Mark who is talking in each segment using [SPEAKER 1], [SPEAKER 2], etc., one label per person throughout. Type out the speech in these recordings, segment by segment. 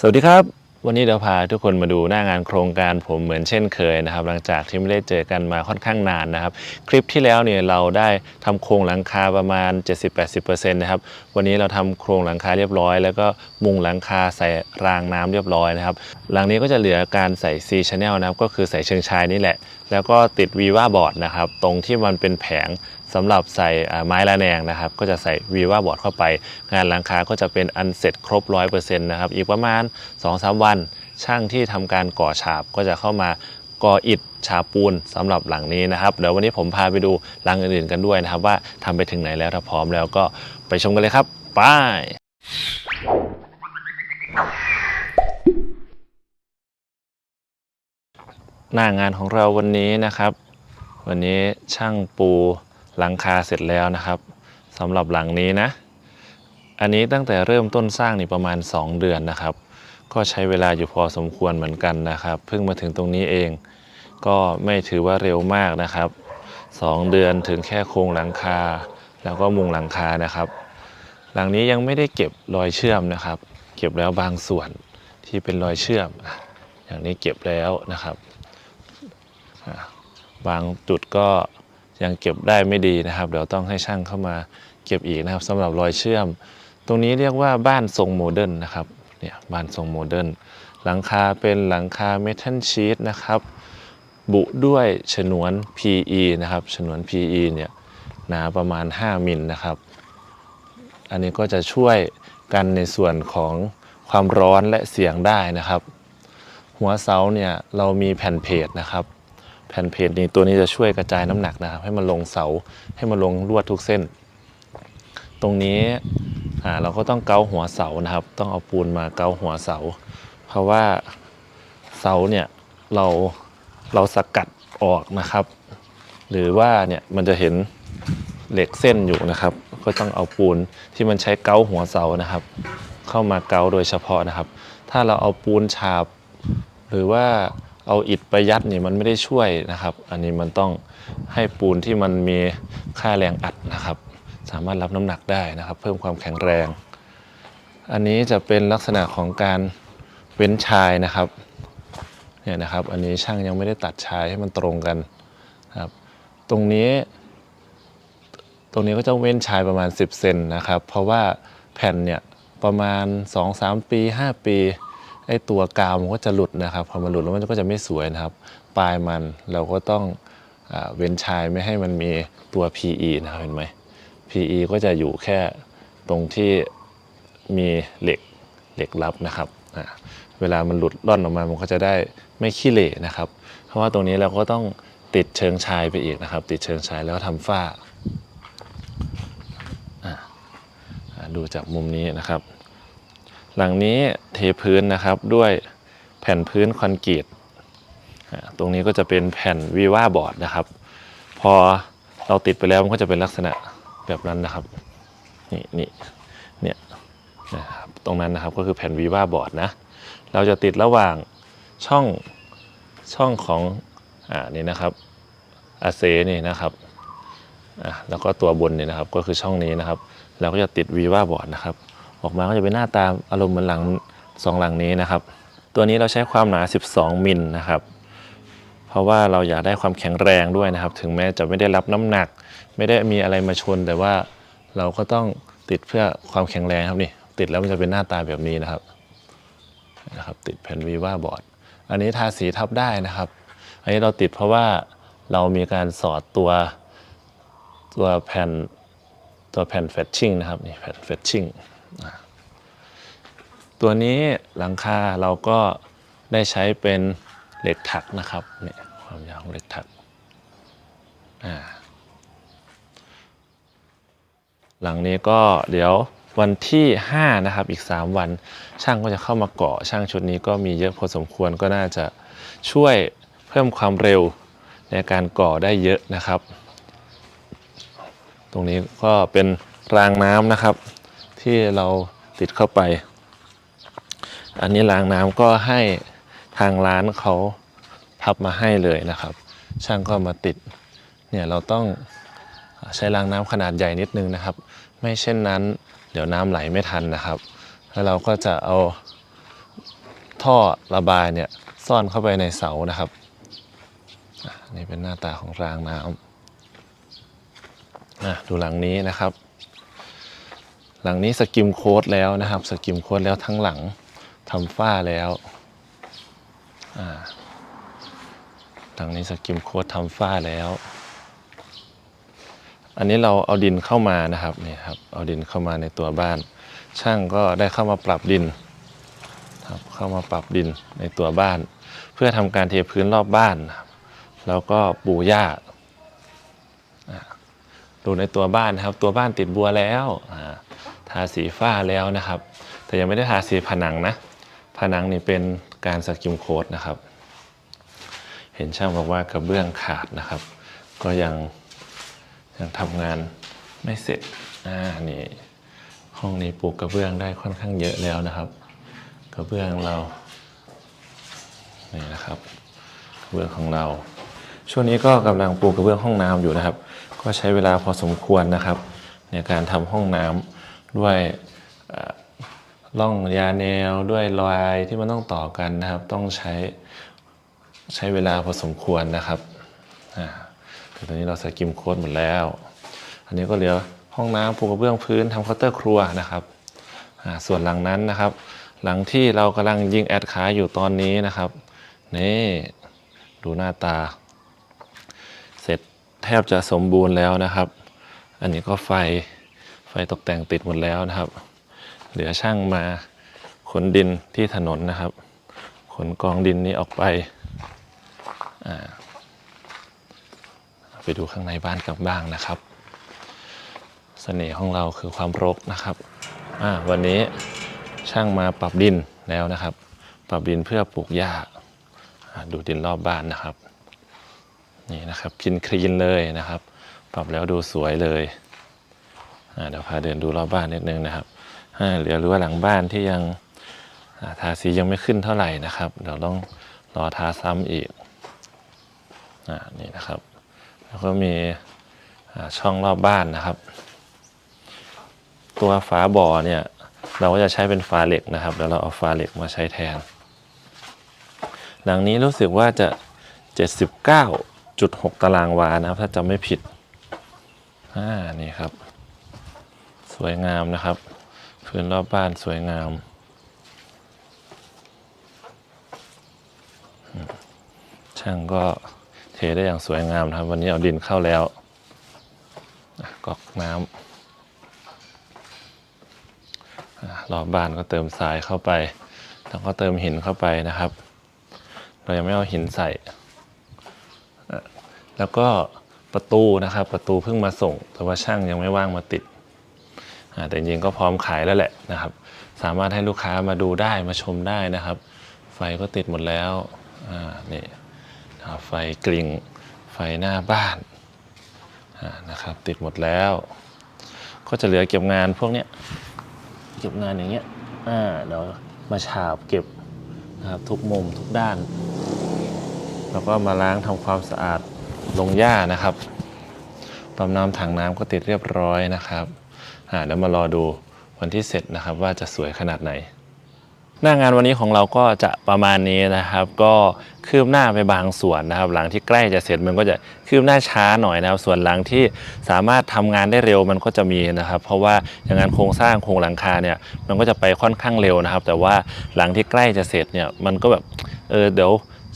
[SPEAKER 1] สวัสดีครับ วันนี้เราพาทุกคนมาดูหน้างานโครงการผมเหมือนเช่นเคยนะครับ หลังจากที่ไม่ได้เจอกันมาค่อนข้างนานนะครับ คลิปที่แล้วเนี่ยเราได้ทำโครงหลังคาประมาณ 70-80%นะครับวันนี้เราทำโครงหลังคาเรียบร้อย แล้วก็มุงหลังคาใส่รางน้ำเรียบร้อยนะครับ หลังนี้ก็จะเหลือการใส่ซีชแนลนะครับก็คือใส่เชิงชายนี่แหละแล้วก็ติดวีว่าบอร์ดนะครับตรงที่มันเป็นแผงสำหรับใส่ไม้ระแนงนะครับก็จะใส่วีว่าบอร์ดเข้าไป งานหลังคาก็จะเป็นอันเสร็จครบ 100%นะครับอีกประมาณ 2-3 วัน ช่างที่ทำการก่อฉาบก็จะเข้ามาก่ออิฐฉาบปูนสำหรับหลังนี้นะครับเดี๋ยววันนี้ผมพาไปดูหลังอื่นๆกันด้วยนะครับ ว่าทำไปถึงไหนแล้วถ้าพร้อมแล้วก็ไปชมกันเลยครับไป หน้างานของเราวันนี้นะครับ วันนี้ช่างปูหลังคาเสร็จแล้วนะครับสำหรับหลังนี้นะ อันนี้ตั้งแต่เริ่มต้นสร้างนี่ประมาณ 2 เดือนนะครับ ก็ใช้เวลาอยู่พอสมควรเหมือนกันนะครับ เพิ่งมาถึงตรงนี้เอง ก็ไม่ถือว่าเร็วมากนะครับ 2 เดือนถึงแค่โครงหลังคา แล้วก็มุงหลังคานะครับ หลังนี้ยังไม่ได้เก็บรอยเชื่อมนะครับ เก็บแล้วบางส่วนที่เป็นรอยเชื่อม อย่างนี้เก็บแล้วนะครับ บางจุดก็ยังเก็บได้ไม่ดีนะครับ เดี๋ยวต้องให้ช่างเข้ามาเก็บอีกนะครับสำหรับรอยเชื่อม ตรงนี้เรียกว่าบ้านทรงโมเดิร์นนะครับเนี่ยบ้านทรงโมเดิร์นหลังคาเป็นหลังคาเมทัลชีตนะครับ บุด้วยฉนวน PE นะครับฉนวน PE เนี่ยหนาประมาณ 5 มิลนะครับ อันนี้ก็จะช่วยกันในส่วนของความร้อนและเสียงได้นะครับ หัวเสาเนี่ยเรามีแผ่นเพจนะครับ แผ่นเพจนี้ตัวนี้จะช่วยกระจายน้ำหนักนะครับ ให้มันลงเสาให้มันลงลวดทุกเส้น ตรงนี้เราก็ต้องเกาหัวเสานะครับ ต้องเอาปูนมาเกาหัวเสา เพราะว่าเสาเนี่ยเราเราสกัดออกนะครับ หรือว่าเนี่ยมันจะเห็นเหล็กเส้นอยู่นะครับ ก็ต้องเอาปูนที่มันใช้เกาหัวเสานะครับ เข้ามาเกาโดยเฉพาะนะครับ ถ้าเราเอาปูนฉาบ หรือว่า เอาอิฐไปยัดนี่มันไม่ได้ช่วยนะครับ อันนี้มันต้องให้ปูนที่มันมีค่าแรงอัดนะครับ สามารถรับน้ำหนักได้นะครับ เพิ่มความแข็งแรง อันนี้จะเป็นลักษณะของการเว้นชายนะครับเนี่ยนะครับ อันนี้ช่างยังไม่ได้ตัดชายให้มันตรงกันครับ ตรงนี้ ตรงนี้ก็จะเว้นชายประมาณ 10เซนนะครับ เพราะว่าแผ่นเนี่ยประมาณ 2-3 ปี 5 ปี ไอ้ตัวกาวมันก็จะหลุดนะครับพอมันหลุดแล้วมันก็จะไม่สวยนะครับ ปลายมันเราก็ต้องอเว้นชายไม่ให้มันมีตัว PE นะครับเห็นไหม PE ก็จะอยู่แค่ตรงที่มีเหล็กเหล็กรับนะครับเวลามันหลุดล่อนออกมามันก็จะได้ไม่ขี้เหร่นะครับ เพราะว่าตรงนี้เราก็ต้องติดเชิงชายไปอีกนะครับ ติดเชิงชายแล้วก็ทำฝ้าดูจากมุมนี้นะครับ หลังนี้เทพื้นนะครับด้วยแผ่นพื้นคอนกรีตตรงนี้ก็จะเป็นแผ่นวีว่าบอร์ดนะครับ พอเราติดไปแล้วมันก็จะเป็นลักษณะแบบนั้นนะครับ นี่นี่เนี่ยนะครับตรงนั้นนะครับก็คือแผ่นวีว่าบอร์ดนะ เราจะติดระหว่างช่องช่องของอ่านี่นะครับอาเซนี่นะครับอะแล้วก็ตัวบนนี่นะครับก็คือช่องนี้นะครับ เราก็จะติดวีว่าบอร์ดนะครับ ออกมาก็จะเป็นหน้าตาอารมณ์เหมือนหลังสองหลังนี้นะครับ ตัวนี้เราใช้ความหนา 12 มิลนะครับ เพราะว่าเราอยากได้ความแข็งแรงด้วยนะครับ ถึงแม้จะไม่ได้รับน้ำหนัก ไม่ได้มีอะไรมาชน แต่ว่าเราก็ต้องติดเพื่อความแข็งแรงครับนี่ติดแล้วมันจะเป็นหน้าตาแบบนี้นะครับนะครับติดแผ่นวีว่าบอร์ดอันนี้ทาสีทับได้นะครับ อันนี้เราติดเพราะว่าเรามีการสอดตัวตัวแผ่นตัวแผ่นเฟชชิ่งนะครับนี่แผ่นเฟชชิ่ง ตัวนี้หลังคาเราก็ได้ใช้เป็นเหล็กถักนะครับเนี่ยความยาวของเหล็กถักอ่าหลังนี้ก็เดี๋ยววันที่5นะครับอีก 3 วันช่างก็จะเข้ามาเกาะช่างชุดนี้ก็มีเยอะพอสมควรก็น่าจะช่วยเพิ่มความเร็วในการก่อได้เยอะนะครับ ตรงนี้ก็เป็นรางน้ำนะครับ ที่เราติดเข้าไป อันนี้รางน้ำก็ให้ทางร้านเขาพับมาให้เลยนะครับ ช่างก็มาติดเนี่ยเราต้องใช้รางน้ำขนาดใหญ่นิดนึงนะครับ ไม่เช่นนั้น เดี๋ยวน้ำไหลไม่ทันนะครับ แล้วเราก็จะเอาท่อระบายเนี่ยซ่อนเข้าไปในเสานะครับนี่เป็นหน้าตาของรางน้ำอะดูหลังนี้นะครับ หลังนี้สกิมโค้ดแล้วนะครับ สกิมโค้ดแล้วทั้งหลัง ทำฝ้าแล้วอ่าหลังนี้สกิมโค้ดทำฝ้าแล้ว อันนี้เราเอาดินเข้ามานะครับนี่ครับเอาดินเข้ามาในตัวบ้าน ช่างก็ได้เข้ามาปรับดินครับเข้ามาปรับดินในตัวบ้าน เพื่อทำการเทพื้นรอบบ้าน แล้วก็ปูหญ้าดูในตัวบ้านนะครับ ตัวบ้านติดบัวแล้วทาสีฝ้าแล้วนะครับ แต่ยังไม่ได้ทาสีผนังนะ ผนังนี่เป็นการสกิมโค้ดนะครับ เห็นช่างบอกว่ากระเบื้องขาดนะครับ ก็ยังยังทำงานไม่เสร็จอ่านี่ห้องนี้ปลูกกระเบื้องได้ค่อนข้างเยอะแล้วนะครับ กระเบื้องเรานี่นะครับกระเบื้องของเรา ช่วงนี้ก็กำลังปลูกกระเบื้องห้องน้ำอยู่นะครับ ก็ใช้เวลาพอสมควรนะครับ ในการทำห้องน้ำด้วย ร่องยาแนวด้วยรอยที่มันต้องต่อกันนะครับ ต้องใช้ใช้เวลาพอสมควรนะครับอ่าแต่ตอนนี้เราใส่กิมโค้ดหมดแล้ว อันนี้ก็เหลือห้องน้ำปูกระเบื้องพื้นทำเคาน์เตอร์ครัวนะครับอ่าส่วนหลังนั้นนะครับ หลังที่เรากำลังยิงแอดขาอยู่ตอนนี้นะครับนี่ดูหน้าตา เสร็จแทบจะสมบูรณ์แล้วนะครับ อันนี้ก็ไฟไฟตกแต่งติดหมดแล้วนะครับ เหลือช่างมาขนดินที่ถนนนะครับ ขนกองดินนี้ออกไป ไปดูข้างในบ้านกันบ้างนะครับเสน่ห์ของเราคือความรกนะครับวันนี้ช่างมาปรับดินแล้วนะครับ ปรับดินเพื่อปลูกหญ้าดูดินรอบบ้านนะครับ นี่นะครับคินคลีนเลยนะครับ ปรับแล้วดูสวยเลยเดี๋ยวพาเดินดูรอบบ้านนิดนึงนะครับ เหลือรั้วหลังบ้านที่ยังทาสียังไม่ขึ้นเท่าไหร่นะครับ เดี๋ยวต้องรอทาซ้ำอีกอนี่นะครับ แล้วก็มีช่องรอบบ้านนะครับ ตัวฝาบ่อเนี่ยเราก็จะใช้เป็นฝาเหล็กนะครับแล้วเราเอาฝาเหล็กมาใช้แทน หลังนี้รู้สึกว่าจะ 79.6 ตารางวานะครับ ถ้าจำไม่ผิดอ่านี่ครับ สวยงามนะครับ พื้นรอบบ้านสวยงาม ช่างก็เทได้อย่างสวยงามนะครับ วันนี้เอาดินเข้าแล้วกอกน้ำรอบบ้านก็เติมทรายเข้าไป แล้วก็เติมหินเข้าไปนะครับ เรายังไม่เอาหินใส่ แล้วก็ประตูนะครับ ประตูเพิ่งมาส่ง แต่ว่าช่างยังไม่ว่างมาติด แต่จริงๆก็พร้อมขายแล้วแหละนะครับ สามารถให้ลูกค้ามาดูได้มาชมได้นะครับ ไฟก็ติดหมดแล้วอ่านี่ไฟกริ่งไฟหน้าบ้านอ่านะครับ ติดหมดแล้ว ก็จะเหลือเก็บงานพวกเนี้ยเก็บงานอย่างเงี้ยอ่าเดี๋ยวมาฉาบเก็บนะครับทุกมุมทุกด้าน แล้วก็มาล้างทำความสะอาดลงหญ้านะครับปั๊มน้ำถังน้ำก็ติดเรียบร้อยนะครับ อ่าเดี๋ยวมารอดูวันที่เสร็จนะครับว่าจะสวยขนาดไหน หน้างานวันนี้ของเราก็จะประมาณนี้นะครับ ก็คืบหน้าไปบางส่วนนะครับ หลังที่ใกล้จะเสร็จมันก็จะคืบหน้าช้าหน่อยนะครับ ส่วนหลังที่สามารถทำงานได้เร็วมันก็จะมีนะครับ เพราะว่าอย่างนั้นโครงสร้างโครงหลังคาเนี่ยมันก็จะไปค่อนข้างเร็วนะครับ แต่ว่าหลังที่ใกล้จะเสร็จเนี่ยมันก็แบบเออเดี๋ยว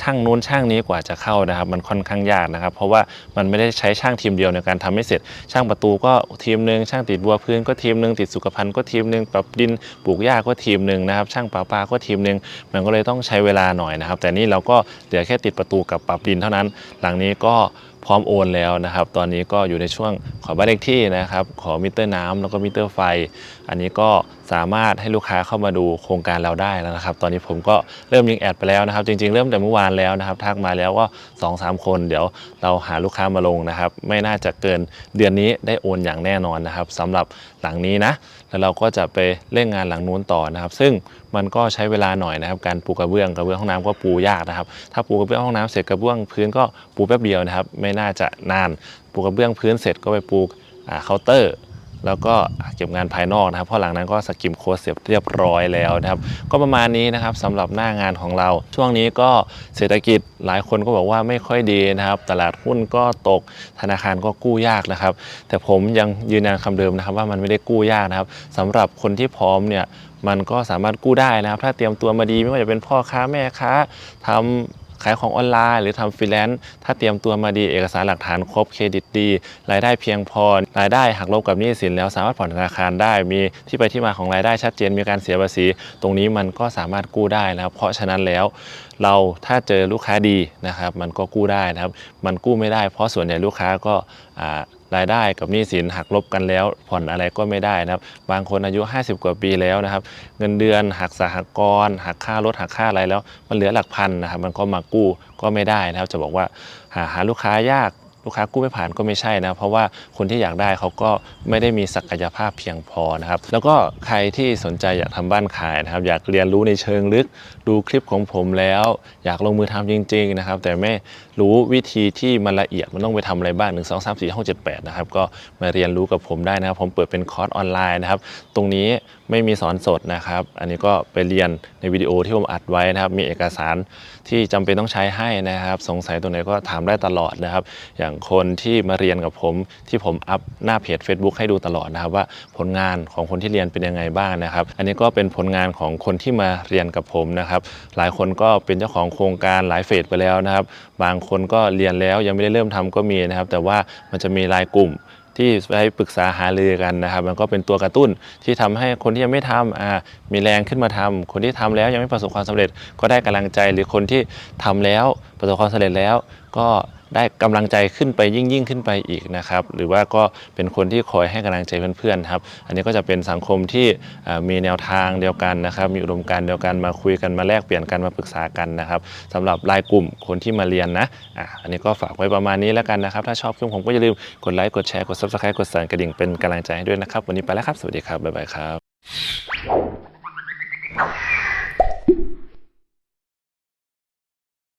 [SPEAKER 1] ช่างนู้นช่างนี้กว่าจะเข้านะครับ มันค่อนข้างยากนะครับ เพราะว่ามันไม่ได้ใช้ช่างทีมเดียวในการทำให้เสร็จ ช่างประตูก็ทีมหนึ่งช่างติดบัวพื้นก็ทีมหนึ่งติดสุขภัณฑ์ก็ทีมหนึ่งปรับดินปลูกหญ้าก็ทีมหนึ่งนะครับ ช่างปลาปลาก็ทีมหนึ่งมันก็เลยต้องใช้เวลาหน่อยนะครับ แต่นี่เราก็เหลือแค่ติดประตูกับปรับดินเท่านั้น หลังนี้ก็ พร้อมโอนแล้วนะครับ ตอนนี้ก็อยู่ในช่วงขอบ้านเลขที่นะครับ ขอมิเตอร์น้ำแล้วก็มิเตอร์ไฟ อันนี้ก็สามารถให้ลูกค้าเข้ามาดูโครงการเราได้แล้วนะครับ ตอนนี้ผมก็เริ่มยิงแอดไปแล้วนะครับ จริง ๆ เริ่มแต่เมื่อวานแล้วนะครับทักมาแล้วก็2อสคน เดี๋ยวเราหาลูกค้ามาลงนะครับ ไม่น่าจะเกินเดือนนี้ได้โอนอย่างแน่นอนนะครับสำหรับหลังนี้นะแล้วเราก็จะไปเร่งงานหลังนู้นต่อนะครับ ซึ่ง มันก็ใช้เวลาหน่อยนะครับ การปูกระเบื้องกระเบื้องห้องน้ำก็ปูยากนะครับ ถ้าปูกระเบื้องห้องน้ำเสร็จกระเบื้องพื้นก็ปูแป๊บเดียวนะครับ ไม่น่าจะนาน ปูกระเบื้องพื้นเสร็จก็ไปปูอ่าเคาน์เตอร์แล้วก็เก็บงานภายนอกนะครับเพราะหลังนั้นก็สกิมโค้ดเสร็จเรียบร้อยแล้วนะครับ ก็ประมาณนี้นะครับสำหรับหน้างานของเรา ช่วงนี้ก็เศรษฐกิจหลายคนก็บอกว่าไม่ค่อยดีนะครับ ตลาดหุ้นก็ตกธนาคารก็กู้ยากนะครับ แต่ผมยังยืนยันคำเดิมนะครับว่ามันไม่ได้กู้ยากนะครับสำหรับคนที่พร้อมเนี่ย มันก็สามารถกู้ได้นะครับ ถ้าเตรียมตัวมาดีไม่ว่าจะเป็นพ่อค้าแม่ค้าทำขายของออนไลน์หรือทำฟรีแลนซ์ถ้าเตรียมตัวมาดีเอกสารหลักฐานครบเครดิตดี รายได้เพียงพอ รายได้หักลบกับหนี้สินแล้วสามารถผ่อนธนาคารได้ มีที่ไปที่มาของรายได้ชัดเจนมีการเสียภาษี ตรงนี้มันก็สามารถกู้ได้นะครับเพราะฉะนั้นแล้วเราถ้าเจอลูกค้าดีนะครับ มันก็กู้ได้นะครับ มันกู้ไม่ได้เพราะส่วนใหญ่ลูกค้าก็ รายได้กับหนี้สินหักลบกันแล้ว ผ่อนอะไรก็ไม่ได้นะครับ บางคนอายุ 50 กว่าปีแล้วนะครับ เงินเดือนหักสหกรณ์หักค่ารถหักค่าอะไรแล้ว มันเหลือหลักพันนะครับ มันก็มากู้ก็ไม่ได้นะครับ จะบอกว่าหาหาลูกค้ายาก ลูกค้ากู้ไม่ผ่านก็ไม่ใช่นะเพราะว่าคนที่อยากได้เขาก็ไม่ได้มีศักยภาพเพียงพอนะครับแล้วก็ใครที่สนใจอยากทำบ้านขายนะครับอยากเรียนรู้ในเชิงลึก ดูคลิปของผมแล้ว อยากลงมือทำจริง ๆนะครับ แต่ไม่รู้วิธีที่มันละเอียดมันต้องไปทำอะไรบ้าง 1 2 3 4 5 7 8นะครับก็มาเรียนรู้กับผมได้นะครับ ผมเปิดเป็นคอร์สออนไลน์นะครับตรงนี้ ไม่มีสอนสดนะครับ อันนี้ก็ไปเรียนในวิดีโอที่ผมอัดไว้นะครับ มีเอกสารที่จำเป็นต้องใช้ให้นะครับ สงสัยตรงไหนก็ถามได้ตลอดนะครับ อย่างคนที่มาเรียนกับผม ที่ผมอัพหน้าเพจ Facebook ให้ดูตลอดนะครับ ว่าผลงานของคนที่เรียนเป็นยังไงบ้างนะครับ อันนี้ก็เป็นผลงานของคนที่มาเรียนกับผมนะครับ หลายคนก็เป็นเจ้าของโครงการหลายเฟสไปแล้วนะครับ บางคนก็เรียนแล้วยังไม่ได้เริ่มทำก็มีนะครับ แต่ว่ามันจะมีรายกลุ่ม ที่ไปปรึกษาหารือกันนะครับ มันก็เป็นตัวกระตุ้นที่ทำให้คนที่ยังไม่ทำอ่ามีแรงขึ้นมาทำคนที่ทำแล้วยังไม่ประสบความสำเร็จก็ได้กำลังใจหรือคนที่ทำแล้ว ประสบความสำเร็จแล้ว ก็ได้กำลังใจขึ้นไปยิ่งยิ่งขึ้นไปอีกนะครับหรือว่าก็เป็นคนที่คอยให้กำลังใจเพื่อนๆครับอันนี้ก็จะเป็นสังคมที่มีแนวทางเดียวกันนะครับ มีอุดมการณ์เดียวกันมาคุยกันมาแลกเปลี่ยนกันมาปรึกษากันนะครับสำหรับรายกลุ่มคนที่มาเรียนนะอะอันนี้ก็ฝากไว้ประมาณนี้แล้วกันนะครับ ถ้าชอบคลิปผมก็อย่าลืมกดไลค์กดแชร์กด subscribe กดสั่นกระดิ่งเป็นกำลังใจให้ด้วยนะครับ วันนี้ไปแล้วครับ สวัสดีครับบ๊ายบายครับ